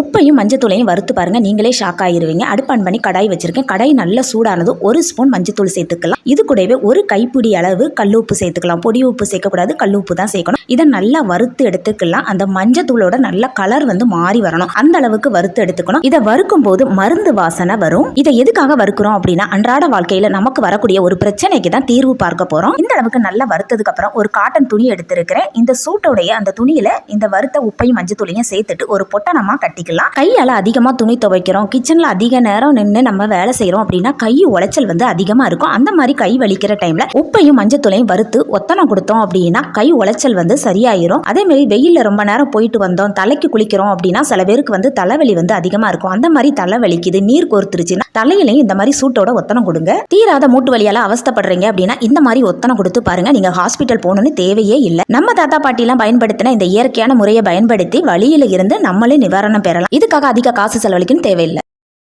உப்பையும் மஞ்சத்தூளையும் வறுத்து பாருங்க. நீங்களே ஷாக் ஆகிடுவீங்க அடுப்பான் பண்ணி கடாய் வச்சிருக்கேன். கடாய் நல்லா சூடானது ஒரு ஸ்பூன் மஞ்சத்தூள் சேர்த்துக்கலாம். இது கூடவே ஒரு கைப்பிடி அளவு கல் உப்பு சேர்த்துக்கலாம். பொடி உப்பு சேர்க்கக்கூடாது. கல் உப்பு தான் சேர்க்கணும். இதை நல்லா வறுத்து எடுத்துக்கலாம். அந்த மஞ்சத்தூளோட நல்ல கலர் வந்து மாறி வரணும். அந்த அளவுக்கு வறுத்து எடுத்துக்கணும். இதை வறுக்கும் போது மருந்து வாசனை வரும். இதை எதுக்காக வறுக்கிறோம் அப்படின்னா அன்றாட வாழ்க்கையில நமக்கு வரக்கூடிய ஒரு பிரச்சனைக்கு தான் தீர்வு பார்க்க போறோம். இந்த அளவுக்கு நல்லா வறுத்ததுக்கு அப்புறம் ஒரு காட்டன் துணி எடுத்திருக்கிறேன். இந்த சூட்டோடைய அந்த துணியில இந்த வறுத்த உப்பையும் மஞ்சத்தூளையும் சேர்த்துட்டு ஒரு பொட்டணமா கட்டிக்கலாம் கையால் அதிகமாக துணி துவைக்கிறோம். கிச்சனில் அதிக நேரம் நின்று நம்ம வேலை செய்கிறோம் அப்படின்னா கை உளைச்சல் வந்து அதிகமாக இருக்கும். அந்த மாதிரி கை வலிக்கிற டைம்ல உப்பையும் மஞ்சத்தூளையும் வறுத்து ஒத்தனம் கொடுத்தோம் அப்படின்னா கை உளைச்சல் வந்து சரியாயிரும். அதேமாரி வெயிலில் ரொம்ப நேரம் போயிட்டு வந்தோம் தலைக்கு குளிக்கிறோம் அப்படின்னா சில பேருக்கு வந்து தலைவலி வந்து அதிகமாக இருக்கும். அந்த மாதிரி தலைவலிக்குது நீர் கோர்த்துருச்சுன்னா தலையிலையும் இந்த மாதிரி சூட்டோட ஒத்தனம் கொடுங்க. தீராத மூட்டு வழியால் அவஸ்தைப்படுறீங்க அப்படின்னா இந்த மாதிரி ஒத்தனம் கொடுத்து பாருங்க. நீங்க ஹாஸ்பிட்டல் போகணும்னு தேவையே இல்லை. நம்ம தாத்தா பாட்டிலாம் பயன்படுத்தின இந்த இயற்கையான முறையை பயன்படுத்தி வழியில் இருந்து நம்மளே நிவாரணம் பெறலாம் இதுக்காக அதிக காசு செலவழிக்கும் தேவையில்லை.